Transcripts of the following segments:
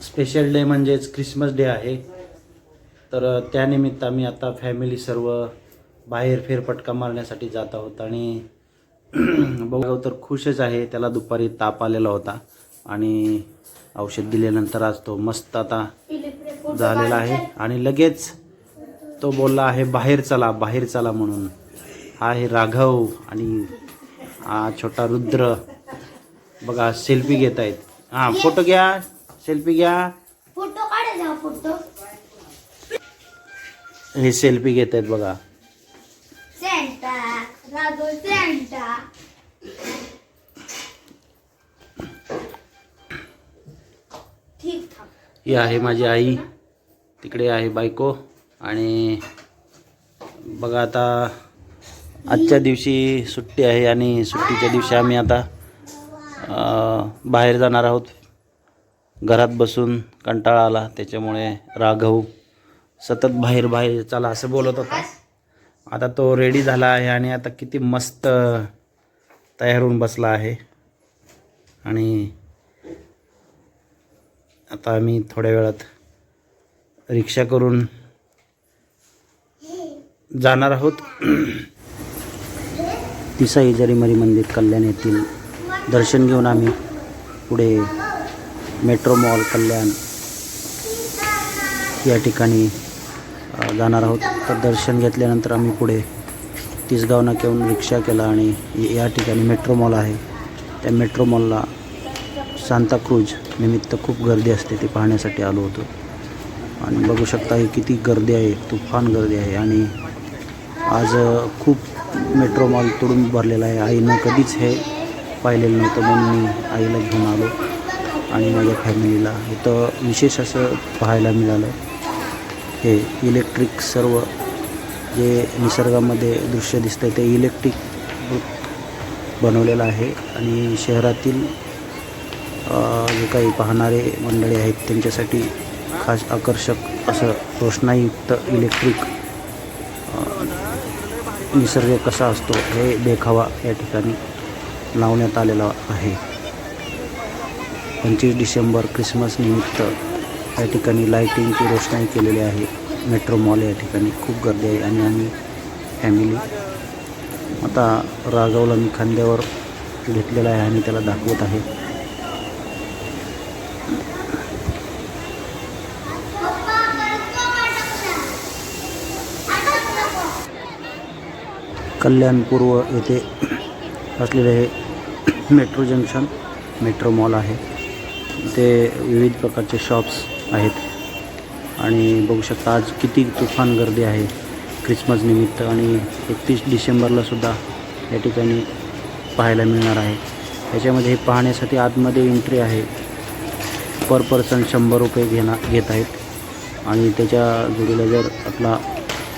Special day म्हणजेच Christmas day आहे. तर त्यानिमित्त आम्ही आता फॅमिली सर्व बाहेर फेरपटका मारण्यासाठी जात आहोत आणि बघाव तर खुशच आहे. त्याला दुपारी ताप आलेला होता आणि औषध दिल्यानंतर आज तो मस्त आता झालेला आहे. आणि लगेच तो बोलला आहे बाहेर चला बाहेर चला म्हणून. हा आहे राघव आणि हा छोटा रुद्र. बघा सेल्फी घेत आहेत हां फोटो घ्या. सेल्फी घ्या. फोटो काढायचा फोटो. हे सेल्फी घेत आहेत बघा. Santa Santa. ही आहे माझी आई. तिकडे आहे बायको. आणि बघा आता आजच्या दिवशी सुट्टी आहे आणि सुट्टीच्या दिवशी आम्ही आता बाहेर जाणार आहोत. घरात बसून कंटाळा आला. त्याच्यामुळे राघव सतत बाहेर बाहेर चला असं बोलत होता. आता तो रेडी झाला आहे आणि आता किती मस्त तयार होऊन बसला आहे. आणि आता आम्ही थोड्या वेळात रिक्षा करून जाणार आहोत. तिसाई जरीमरी मंदिर कल्याण येथील दर्शन घेऊन आम्ही पुढे मेट्रो मॉल कल्याण या ठिकाणी जाणार आहोत. तर दर्शन घेतल्यानंतर आम्ही पुढे तिसगाव नाक्याहून रिक्षा केला आणि या ठिकाणी मेट्रो मॉल आहे. त्या मेट्रो मॉलला सांताक्रूज निमित्त खूप गर्दी असते ते पाहण्यासाठी आलो होतो. आणि बघू शकता ही किती गर्दी आहे तुफान गर्दी आहे आणि आज खूप मेट्रो मॉल तोडून भरलेला आहे. आईनं कधीच हे पाहिलेलं नव्हतं म्हणून मी आईला घेऊन आलो. आणि माझ्या फॅमिलीला. इथं विशेष असं पाहायला मिळालं हे इलेक्ट्रिक सर्व जे निसर्गामध्ये दृश्य दिसतं ते इलेक्ट्रिक बनवलेलं आहे. आणि शहरातील जे काही पाहणारे मंडळी आहेत त्यांच्यासाठी खास आकर्षक असं रोषणाईयुक्त इलेक्ट्रिक निसर्ग कसा असतो हे देखावा या ठिकाणी लावण्यात आलेला आहे. पंचवीस डिसेंबर क्रिसमस निमित्त या ठिकाणी लाईटिंगची रोषणाई केलेली आहे. मेट्रो मॉल या ठिकाणी. खूप गर्दी आहे आणि आम्ही फॅमिली आता राघवला मी खांद्यावर घेतलेला आहे आणि त्याला दाखवत आहे. कल्याण पूर्व येथे असलेले हे मेट्रो जंक्शन मेट्रो मॉल आहे. इथे विविध प्रकारचे शॉप्स आहेत. आणि बघू शकता आज किती तुफान गर्दी आहे ख्रिसमस निमित्त आणि एकतीस डिसेंबरला सुद्धा या ठिकाणी पाहायला मिळणार आहे. याच्यामध्ये हे पाहण्यासाठी आतमध्ये एंट्री आहे. पर पर्सन शंभर रुपये घेणार घेत आहेत. आणि त्याच्या जोडीला जर आपला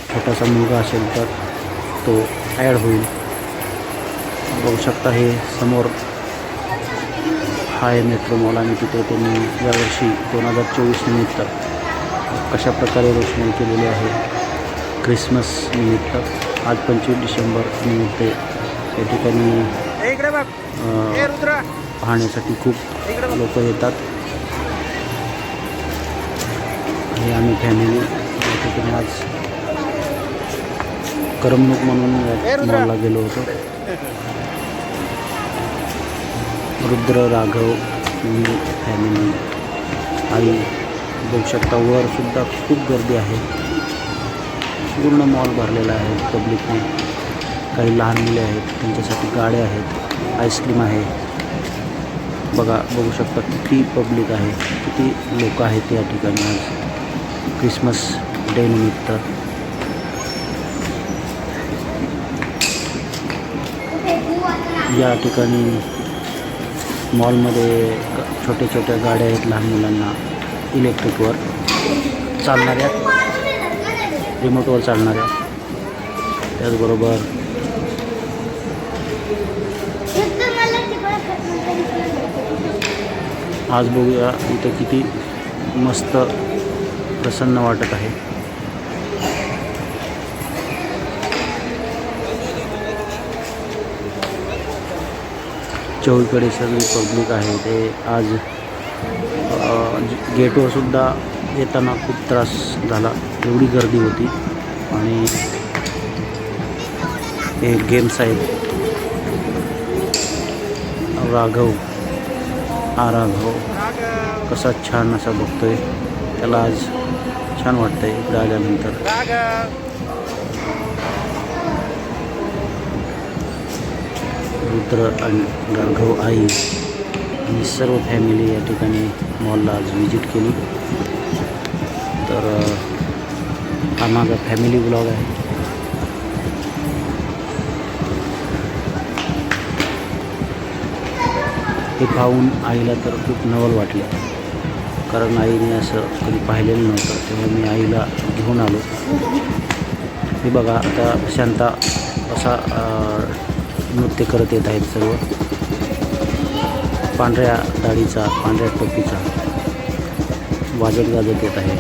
छोटासा मुलगा असेल तर तो ॲड होईल. बघू शकता हे समोर आहे मेट्रो मॉल आणि तिथे त्यांनी यावर्षी दोन हजार चोवीस निमित्त कशा प्रकारे रोषणाई केलेली आहे? क्रिसमस निमित्त आज पंचवीस डिसेंबर निमित्त या ठिकाणी पाहण्यासाठी खूप लोक येतात. हे आम्ही फॅमिली या ठिकाणी आज करमणूक म्हणून मॉलला गेलो होतो. रुद्र, राघव, मी, फॅमिली आई बघू शकता वर सुद्धा खूप गर्दी आहे. पूर्ण मॉल भरलेला आहे पब्लिकने काही लहान मुले आहेत, त्यांच्यासाठी गाड्या आहेत आईस्क्रीम आहे. बघा, बघू शकता किती पब्लिक आहे, किती लोक आहेत या ठिकाणी आज. क्रिसमस डे निमित्त. या ठिकाणी मॉलमध्ये छोट्या छोट्या गाड्या आहेत लहान मुलांना इलेक्ट्रिकवर चालणाऱ्या रिमोटवर चालणाऱ्या. त्याचबरोबर आज बघूया इथं किती मस्त प्रसन्न वाटत आहे. चौकडे सगळी पब्लिक आहे. ते आज गेटवरसुद्धा येताना खूप त्रास झाला. एवढी गर्दी होती. आणि हे गेम्स आहेत. राघव हा राघव कसा छान असा बघतोय. त्याला आज छान वाटतंय इकडे आल्यानंतर रुद्र आणि राघव आई आणि सर्व फॅमिली या ठिकाणी मॉलला आज व्हिजिट केली. तर हा माझा फॅमिली ब्लॉग आहे. हे पाहून आईला तर खूप नवल वाटले. कारण आईने असं कधी पाहिलेलं नव्हतं. तेव्हा मी आईला घेऊन आलो. हे बघा आता शांता असा नृत्य करत येत आहेत सर्व. पांढऱ्या दाढीचा पांढऱ्या टोपीचा वाजत गाजत येत आहे.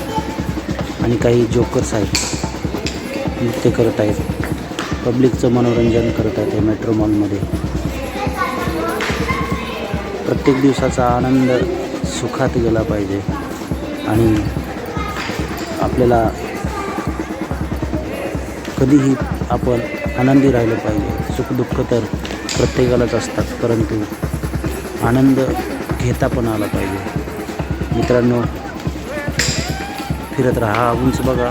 आणि काही जोकर्स आहेत नृत्य करत आहेत. पब्लिकचं मनोरंजन करत आहेत हे मेट्रो मॉलमध्ये प्रत्येक दिवसाचा आनंद सुखात गेला पाहिजे. आणि आपल्याला कधीही आपण आनंदी राहिलं पाहिजे. सुखदुःख तर प्रत्येकालाच असतात परंतु आनंद घेता पण आला पाहिजे. मित्रांनो फिरत राहा. हा उंच बघा.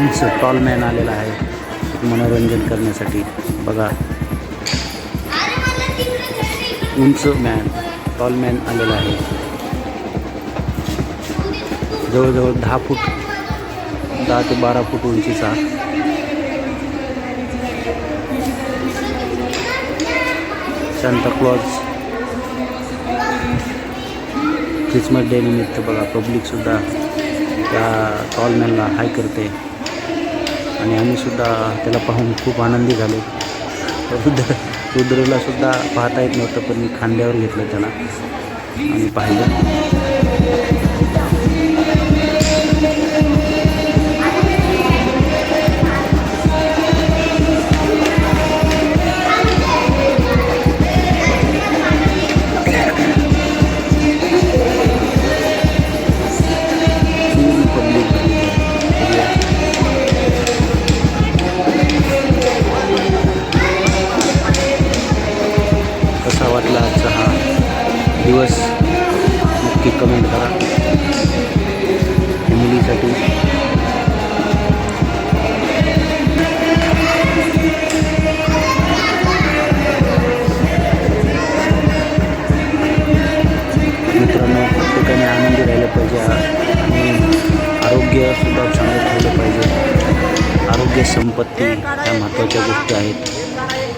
उंच टॉलमॅन आलेला आहे. मनोरंजन करण्यासाठी. बघा. उंच मॅन टॉलमॅन आलेला आहे. जवळजवळ दहा फूट दहा ते बारा फूट उंचीचा. सांताक्लॉज ख्रिसमस डे निमित्त बघा पब्लिकसुद्धा त्या टॉलमॅनला हाय करते. आणि आम्हीसुद्धा त्याला पाहून खूप आनंदी झालो. रुद्र रुद्रलासुद्धा पाहता येत नव्हतं पण मी खांद्यावर घेतलं त्याला. आणि पाहिलं. दिवस नक्की कमेंट करा. फॅमिलीसाठी मित्रांनो प्रत्येकाने आनंदी राहिलं पाहिजे. आणि आरोग्यसुद्धा चांगलं ठेवलं पाहिजे. आरोग्य संपत्ती ह्या महत्त्वाच्या गोष्टी आहेत.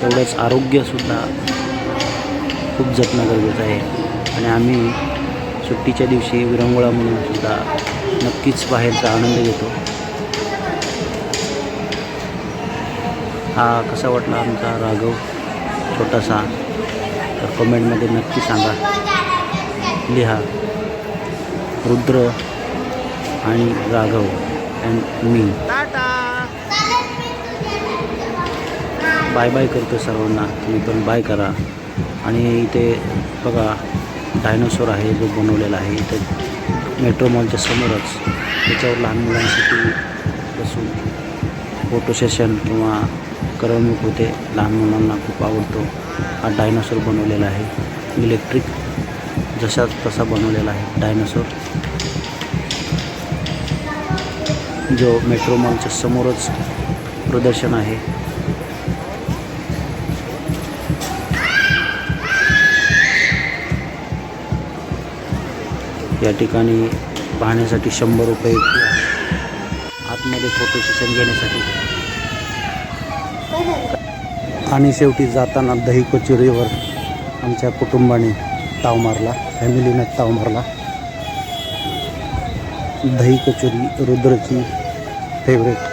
तेवढंच आरोग्यसुद्धा खूप जपणं गरजेचं आहे. आणि आम्ही सुट्टीच्या दिवशी विरंगुळा म्हणून सुद्धा नक्कीच बाहेरचा आनंद घेतो. हा कसा वाटला आमचा राघव? छोटासा. तर कमेंटमध्ये नक्की सांगा. लिहा. रुद्र आणि राघव अँड मी. बाय बाय करतो सर्वांना. तुम्ही पण बाय करा. आणि इथे बघा डायनोसॉर आहे जो बनवलेला आहे. इथं मेट्रो मॉलच्या समोरच त्याच्यावर लहान मुलांसाठी बसून फोटो सेशन किंवा करमणूक होते. लहान मुलांना खूप आवडतो. हा डायनोसॉर बनवलेला आहे. इलेक्ट्रिक जसा तसा बनवलेला आहे डायनोसॉर. जो मेट्रो मॉलच्या समोरच प्रदर्शन आहे. या ठिकाणी पाहण्यासाठी शंभर रुपये. आतमध्ये फोटो सेशन घेण्यासाठी. आणि शेवटी जाताना दही कचोरीवर आमच्या कुटुंबाने ताव मारला फॅमिलीनं ताव मारला. दही कचोरी रुद्रची फेवरेट